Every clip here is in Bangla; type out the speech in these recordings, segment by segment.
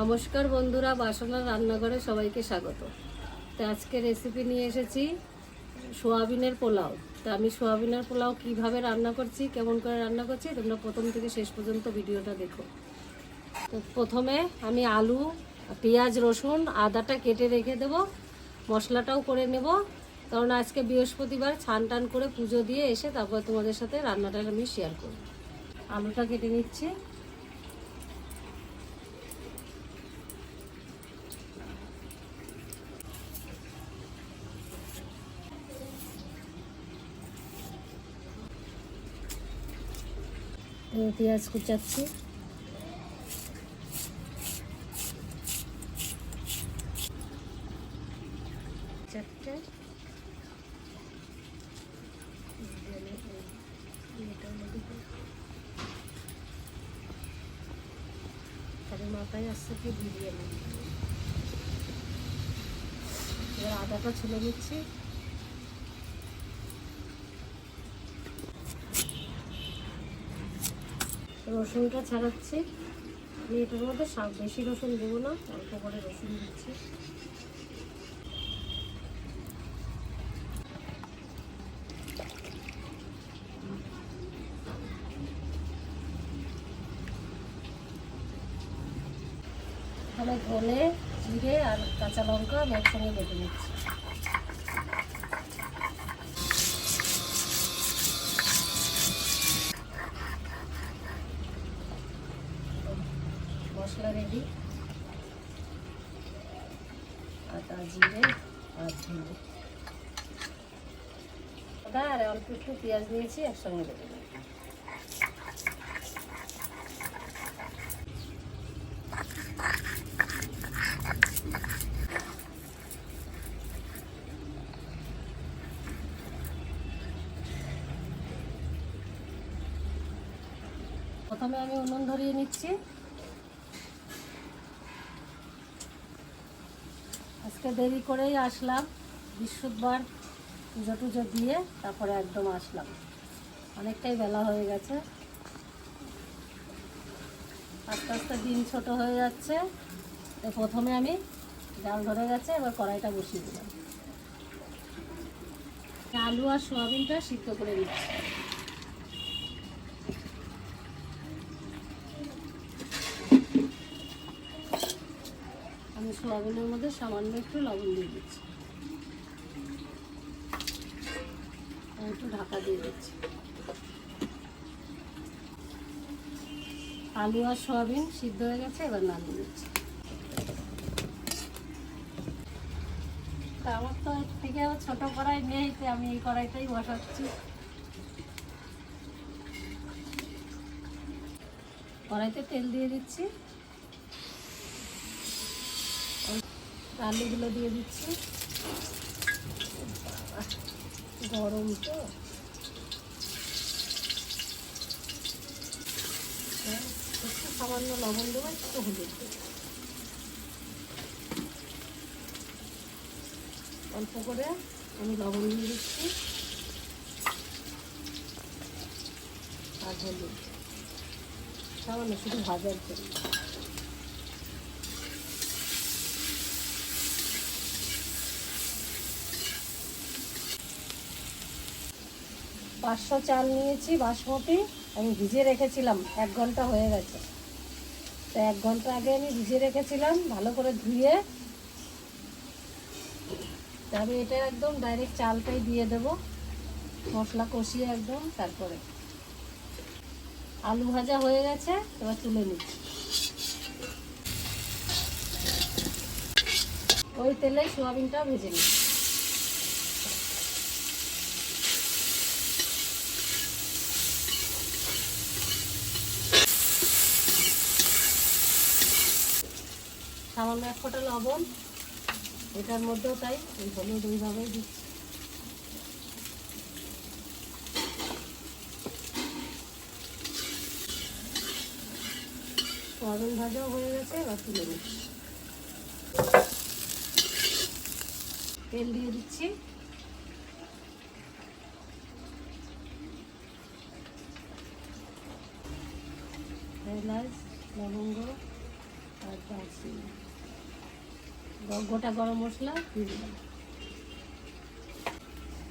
নমস্কার বন্ধুরা, বাসনা রান্নাঘরে সবাইকে স্বাগত। তো আজকে রেসিপি নিয়ে এসেছি সোয়াবিনের পোলাও। তো আমি সোয়াবিনের পোলাও কীভাবে রান্না করছি, কেমন করে রান্না করছি, তোমরা প্রথম থেকে শেষ পর্যন্ত ভিডিওটা দেখো। তো প্রথমে আমি আলু, পেঁয়াজ, রসুন, আদাটা কেটে রেখে দেবো। মশলাটাও করে নেব। কারণ আজকে বৃহস্পতিবার ছান টান করে পুজো দিয়ে এসে তারপর তোমাদের সাথে রান্নাটা আমি শেয়ার করব। আলুটা কেটে নিচ্ছি। পেঁয়াজ কুচাচ্ছি। চারটে। মাথায় আসছে কি বিরিয়ানি। এবার আদাটা ছুলে নিচ্ছি। রসুনটা ছাড়াচ্ছি। আমি এটার মধ্যে সব বেশি রসুন দেবো না, অল্প করে রসুন দিচ্ছি। এখানে ধনে, জিরে আর কাঁচা লঙ্কা আমি একসঙ্গে বেটে নিচ্ছি। মশলা রেডি আদা, জিরে, আর ধনে। আদা আর অল্প একটু পেঁয়াজ নিয়েছি, একসঙ্গে বেটে নেব প্রথমে আমি উনুন ধরিয়ে নিচ্ছি। আজকে দেরি করেই আসলাম। বৃহস্পতিবার পুজো টুজো দিয়ে তারপরে একদম আসলাম। অনেকটাই বেলা হয়ে গেছে। আস্তে আস্তে দিন ছোট হয়ে যাচ্ছে। প্রথমে আমি জাল ধরে গেছে, এবার কড়াইটা বসিয়ে দিলাম। আলু আর সোয়াবিনটা সিদ্ধ করে দিচ্ছি আমি সোয়াবিনের মধ্যে সামান্য একটু লবণ দিয়ে দিচ্ছি। একটু ঢাকা দিয়ে দিচ্ছি। আলু আর সোয়াবিন সিদ্ধ হয়ে গেছে, এবার নামিয়ে দিচ্ছি আমার তো থেকে আবার ছোটো কড়াই নেই আমি এই কড়াইটাই বসাচ্ছি। কড়াইতে তেল দিয়ে দিচ্ছি। আলুগুলো দিয়ে দিচ্ছি। গরম তো। একটু সামান্য লবণ দেবো, একটু হলুদ অল্প করে আমি লবণ দিয়ে দিচ্ছি। আর হলুদ। সামান্য শুধু ভাজার জন্য। পাঁচশো চাল নিয়েছি, বাসমতি আমি ভিজিয়ে রেখেছিলাম, এক ঘণ্টা হয়ে গেছে। তো এক ঘণ্টা আগে আমি ভিজিয়ে রেখেছিলাম, ভালো করে ধুয়ে। আমি এটা একদম ডাইরেক্ট চালটাই দিয়ে দেব, মশলা কষিয়ে একদম তারপরে। আলু ভাজা হয়ে গেছে, এবার তুলে নিচ্ছি। ওই তেলে সোয়াবিনটা ভেজে নিচ্ছি। সামান্য এক ফোঁটা লবণ। এটার মধ্যেও তাই ওই হলুদ ওইভাবেই দিচ্ছি। সোয়াবিন ভাজাও হয়ে গেছে, এবার তুলে তেল দিয়ে দিচ্ছি। এলাচ, লবঙ্গ আর দারচিনি। গোটা গরম মশলা দিয়ে দিলাম।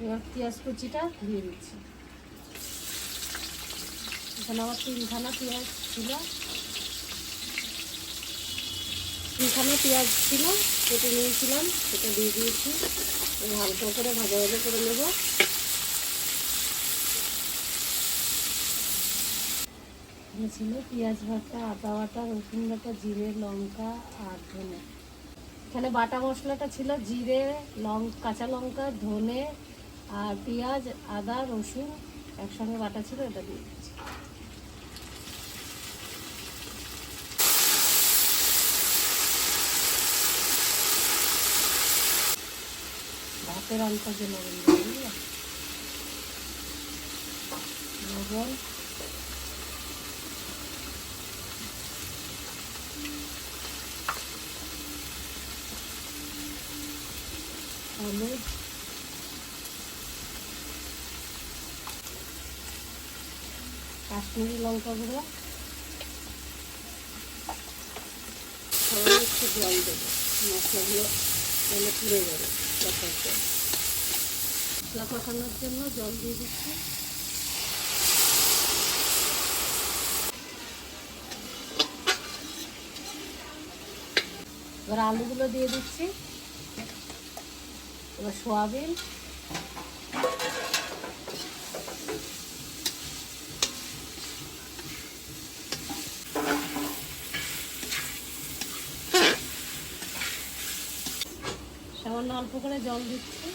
এবার পেঁয়াজ কুচিটা দিয়ে দিচ্ছি। এখানে আবার তিনখানা পেঁয়াজ ছিল। তিনখানা পেঁয়াজ ছিল, কেটে নিয়েছিলাম, সেটা দিয়ে দিয়েছি। হালকা করে ভাজা ভাজা করে নেব। ছিল পেঁয়াজ বাটা আদা বাটা, রসুন বাটা, জিরে, লঙ্কা আর ধনে। এখানে বাটা মশলাটা ছিল জিরে, লং, কাঁচা লঙ্কা, ধনে আর পেঁয়াজ, আদা, রসুন একসঙ্গে বাটা ছিল, এটা দিয়ে ভাতের অল্প যে লবণ লবণ। হলুদ কাশ্মীরি লঙ্কা গুঁড়ো। একটু জল দেবো। মশলাগুলো তাহলে পুড়ে যাবে কষাতে। মশলা কষানোর জন্য জল দিয়ে দিচ্ছি। এবার আলুগুলো দিয়ে দিচ্ছি। এবার সোয়াবিন। সামান্য অল্প করে জল দিচ্ছি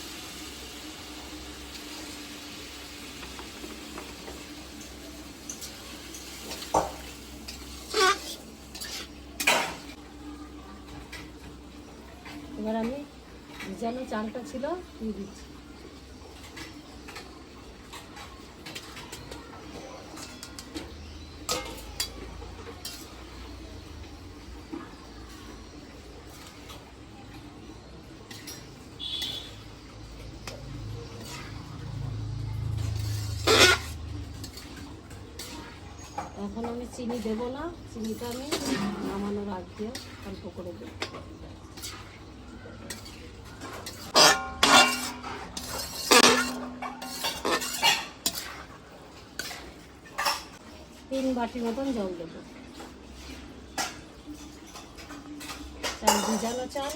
এবার আমি ভিজানো চালটা ছিল, দিয়ে দিচ্ছি। এখন আমি চিনি দেবো না, চিনিটা আমি নামানোর আগ অল্প করে দেবো। তিন বাটি মতন জল দেবো। চাল ভিজানো চাল।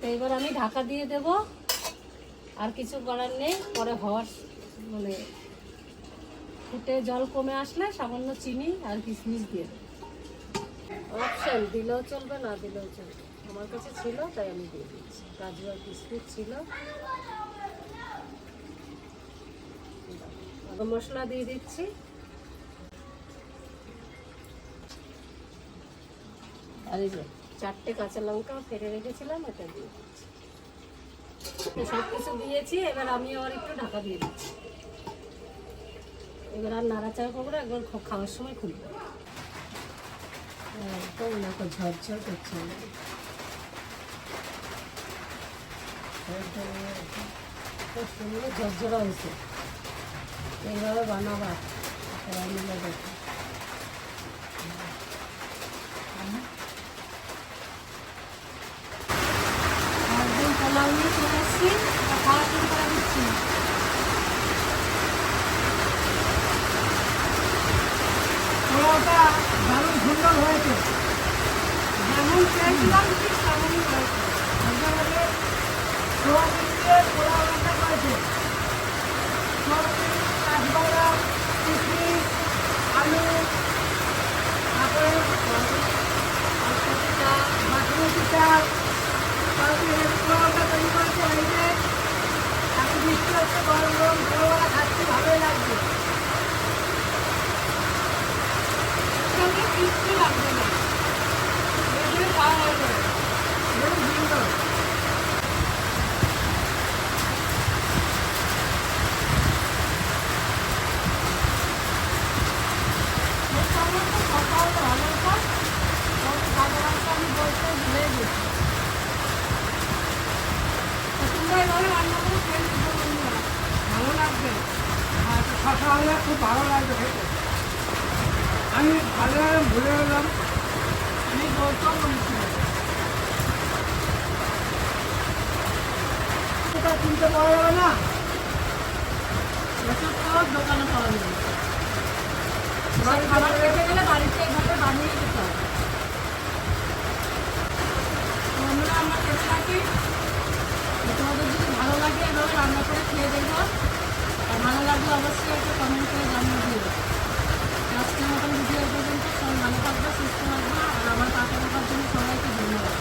তো এবার আমি ঢাকা দিয়ে দেব। আর কিছু করার নেই, পরে হওয়ার মানে ফুটে জল কমে আসলে সামান্য চিনি আর কিশমিশ দিয়ে দেবো। অপশান দিলেও চলবে, না দিলেও চলবে। আমার কাছে ছিল, তাই আমি দিয়ে দিচ্ছি। কাজু আর কিশমিশ ছিল। মশলা দিয়ে দিচ্ছি। আর এই যে চারটে কাঁচা লঙ্কা ফেলে রেখেছিলাম, এটা দিয়ে দিচ্ছি। সব কিছু দিয়েছি, এবার আমি আবার একটু ঢাকা দিয়ে দিচ্ছি। এবার আর নাড়াচাড়া করব একবার খাওয়ার সময় খুলবো একদম দেখো ঝরঝর করছে। খুব সুন্দর ঝরঝরা হয়েছে। এইভাবে বানাবা, সবাই মিলে দেখো। পোলাও নিয়ে চলে এসছি খাওয়া শুরু করে দিচ্ছি দারুণ হয়েছে। যেমন চেয়েছিলাম ঠিক তেমনই হয়েছে। একেবারে সোয়াবিন দিয়ে পোলাও রান্না করেছে সোয়াবিন কাঠবাদাম কিশমিশ আলু তারপরে বাসমতি চাল তারপরে এই পোলাওটা তৈরি করেছে এই যে এত বৃষ্টি হচ্ছে গরম গরম পোলাওটা খাচ্ছি ভালোই লাগছে সঙ্গে কিচ্ছু লাগবে না এগুলো খাওয়া হয়ে যাবে very সুন্দর সকাল ভালো আমি বলতে ভুলে গেছি এইভাবে রান্না করে খেয়ে দেখবে বন্ধুরা ভালো লাগবে শশা হলে খুব ভালো লাগবে। খেতে আমি ভালো ভুলে গেলাম। আমি বলতাম বলছিলাম এটা কিনতে পাওয়া যাবে না। এসব খাবার দোকানে পাওয়া। বাড়িতে খাবার খেতে গেলে বাড়িতে এইভাবে বানিয়ে খেতে হবে। আমরা আমরা খেতে থাকি। তোমাদের যদি ভালো লাগে এভাবে রান্না করে খেয়ে দেখব ভালো লাগলে অবশ্যই একটু কমেন্ট করে জানিয়ে দিও। আজকের মতন ভিডিও পর্যন্ত। সবাই ভালো থাকবে, সুস্থ থাকবে, আর আমার কাকা থাকার জন্য সবাইকে ধন্যবাদ।